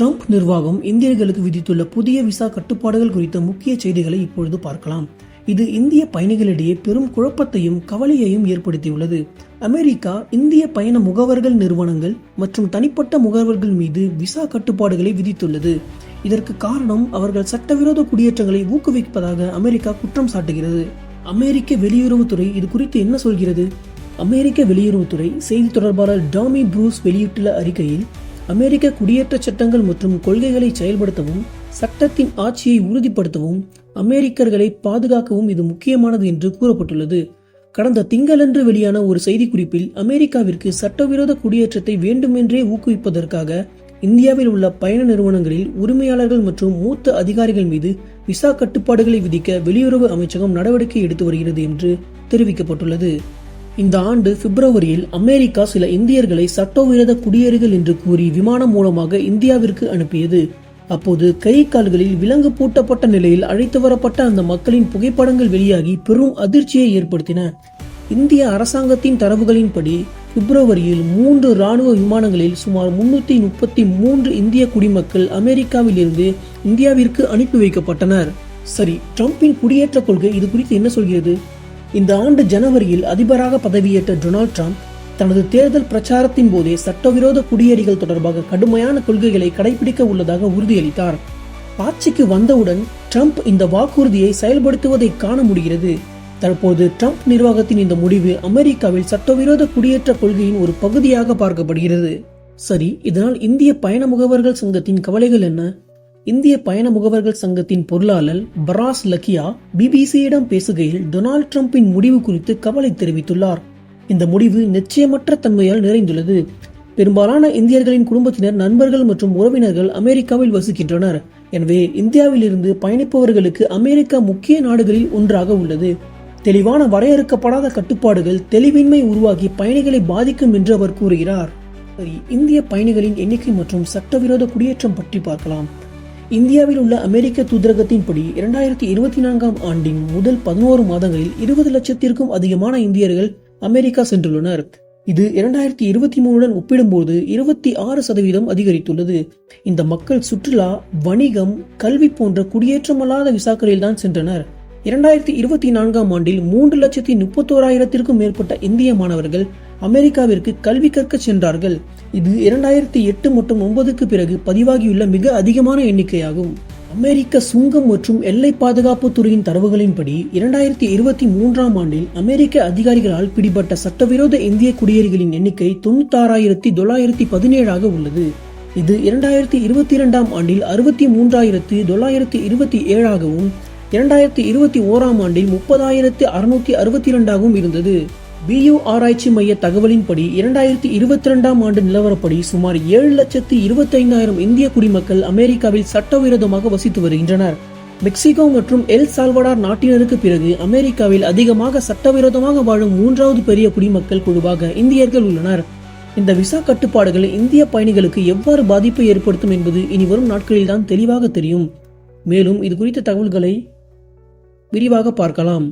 Trump நிர்வாகம் இந்தியர்களுக்கு விதித்துள்ள புதிய விசா கட்டுப்பாடுகள் குறித்த முக்கிய செய்திகளை இப்பொழுது பார்க்கலாம். இது இந்திய பயணிகளிடையே பெரும் குழப்பத்தையும் கவலையையும் ஏற்படுத்தியுள்ளது. அமெரிக்கா இந்திய பயண முகவர்கள் நிறுவனங்கள் மற்றும் தனிப்பட்ட முகவர்கள் மீது விசா கட்டுப்பாடுகளை விதித்துள்ளது. இதற்கு காரணம் அவர்கள் சட்டவிரோத குடியேற்றங்களை ஊக்குவிப்பதாக அமெரிக்கா குற்றம் சாட்டுகிறது. அமெரிக்க வெளியுறவுத்துறை இது குறித்து என்ன சொல்கிறது? அமெரிக்க வெளியுறவுத்துறை செய்தி தொடர்பாளர் டாமி ப்ரூஸ் வெளியிட்டுள்ள அறிக்கையில் அமெரிக்க குடியேற்ற சட்டங்கள் மற்றும் கொள்கைகளை செயல்படுத்தவும் சட்டத்தின் ஆட்சியை உறுதிப்படுத்தவும் அமெரிக்கர்களை பாதுகாக்கவும் இது முக்கியமானது என்று கூறப்பட்டுள்ளது. கடந்த திங்களன்று வெளியான ஒரு செய்திக்குறிப்பில் அமெரிக்காவிற்கு சட்டவிரோத குடியேற்றத்தை வேண்டுமென்றே ஊக்குவிப்பதற்காக இந்தியாவில் உள்ள பயண நிறுவனங்களில் உரிமையாளர்கள் மற்றும் மூத்த அதிகாரிகள் மீது விசா கட்டுப்பாடுகளை விதிக்க வெளியுறவு அமைச்சகம் நடவடிக்கை எடுத்து வருகிறது என்று தெரிவிக்கப்பட்டுள்ளது. இந்த ஆண்டு பிப்ரவரியில் அமெரிக்கா சில இந்தியர்களை சட்டவிரோத குடியேறிகள் என்று கூறி விமானம் மூலமாக இந்தியாவிற்கு அனுப்பியது. அப்போது கை கால்களில் விலங்கு பூட்டப்பட்ட நிலையில் அழைத்து வரப்பட்ட அந்த மக்களின் புகைப்படங்கள் வெளியாகி பெரும் அதிர்ச்சியை ஏற்படுத்தின. இந்திய அரசாங்கத்தின் தரவுகளின்படி பிப்ரவரியில் மூன்று ராணுவ விமானங்களில் சுமார் முன்னூத்தி முப்பத்தி மூன்று இந்திய குடிமக்கள் அமெரிக்காவில் இருந்து இந்தியாவிற்கு அனுப்பி வைக்கப்பட்டனர். சரி ட்ரம்பின் குடியேற்ற கொள்கை இது குறித்து என்ன சொல்கிறது? இந்த ஆண்டு ஜனவரியில் அதிபராக பதவியேற்ற டொனால்ட் ட்ரம்ப் தனது தேர்தல் பிரச்சாரத்தின் போதே சட்டவிரோத குடியேறிகள் தொடர்பாக கடுமையான கொள்கைகளை கடைபிடிக்க உள்ளதாக உறுதியளித்தார். ஆட்சிக்கு வந்தவுடன் ட்ரம்ப் இந்த வாக்குறுதியை செயல்படுத்துவதை காண முடிகிறது. தற்போது ட்ரம்ப் நிர்வாகத்தின் இந்த முடிவு அமெரிக்காவில் சட்டவிரோத குடியேற்ற கொள்கையின் ஒரு பகுதியாக பார்க்கப்படுகிறது. சரி இதனால் இந்திய பயண முகவர்கள் சங்கத்தின் கவலைகள் என்ன? இந்திய பயண முகவர்கள் சங்கத்தின் பொருளாளர் பராஸ் லக்கியா பிபிசியிடம் பேசுகையில் டொனால்ட் டிரம்பின் முடிவு குறித்து கவலை தெரிவித்துள்ளார். இந்த முடிவு நிச்சயமற்ற தன்மையால் நிறைந்துள்ளது. பெரும்பாலான இந்தியர்களின் குடும்பத்தினர் நண்பர்கள் மற்றும் உறவினர்கள் அமெரிக்காவில் வசிக்கின்றனர். எனவே இந்தியாவிலிருந்து பயணிப்பவர்களுக்கு அமெரிக்கா முக்கிய நாடுகளில் ஒன்றாக உள்ளது. தெளிவான வரையறுக்கப்படாத கட்டுப்பாடுகள் தெளிவின்மை உருவாகி பயணிகளை பாதிக்கும் என்று அவர் கூறுகிறார். சரி இந்திய பயணிகளின் எண்ணிக்கை மற்றும் சட்டவிரோத குடியேற்றம் பற்றி பார்க்கலாம். இந்தியாவில் உள்ள அமெரிக்க தூதரகத்தின்படி இரண்டாயிரத்தி இருபத்தி நான்காம் ஆண்டின் முதல் பதினோரு மாதங்களில் இருபது லட்சத்திற்கும் அதிகமான இந்தியர்கள் அமெரிக்கா சென்றுள்ளனர். இது இரண்டாயிரத்தி இருபத்தி மூணுடன் ஒப்பிடும்போது இருபத்தி ஆறு சதவீதம் அதிகரித்துள்ளது. இந்த மக்கள் சுற்றுலா வணிகம் கல்வி போன்ற குடியேற்றமல்லாத விசாக்களில் தான் சென்றனர். இரண்டாயிரத்தி இருபத்தி நான்காம் ஆண்டில் மூன்று லட்சத்தி முப்பத்தோராயிரத்திற்கும் மேற்பட்ட இந்திய மாணவர்கள் அமெரிக்காவிற்கு கல்வி கற்க சென்றார்கள். இது இரண்டாயிரத்தி எட்டு மற்றும் ஒன்பதுக்கு பிறகு பதிவாகியுள்ள மிக அதிகமான எண்ணிக்கையாகும். அமெரிக்க சுங்கம் மற்றும் எல்லை பாதுகாப்பு துறையின் தரவுகளின்படி இரண்டாயிரத்தி இருபத்தி மூன்றாம் ஆண்டில் அமெரிக்க அதிகாரிகளால் பிடிபட்ட சட்டவிரோத இந்திய குடியேறிகளின் எண்ணிக்கை தொண்ணூத்தாறாயிரத்தி தொள்ளாயிரத்தி பதினேழாக உள்ளது. இது இரண்டாயிரத்தி இருபத்தி இரண்டாம் ஆண்டில் அறுபத்தி மூன்றாயிரத்து தொள்ளாயிரத்தி இருபத்தி ஏழாகவும் இரண்டாயிரத்தி இருபத்தி ஓராம் ஆண்டில் முப்பதாயிரத்தி அறுநூத்தி அறுபத்தி இரண்டாகவும் இருந்தது. பியூ ஆராய்ச்சி மைய தகவலின்படி இரண்டாயிரத்தி இருபத்தி இரண்டாம் ஆண்டு நிலவரப்படி சுமார் ஏழு லட்சத்தி இருபத்தி ஐந்தாயிரம் இந்திய குடிமக்கள் அமெரிக்காவில் சட்டவிரோதமாக வசித்து வருகின்றனர். மெக்சிகோ மற்றும் எல் சால்வடார் நாட்டினருக்கு பிறகு அமெரிக்காவில் அதிகமாக சட்டவிரோதமாக வாழும் மூன்றாவது பெரிய குடிமக்கள் குழுவாக இந்தியர்கள் உள்ளனர். இந்த விசா கட்டுப்பாடுகள் இந்திய பயணிகளுக்கு எவ்வாறு பாதிப்பை ஏற்படுத்தும் என்பது இனி வரும் நாட்களில்தான் தெளிவாக தெரியும். மேலும் இது குறித்த தகவல்களை விரிவாக பார்க்கலாம்.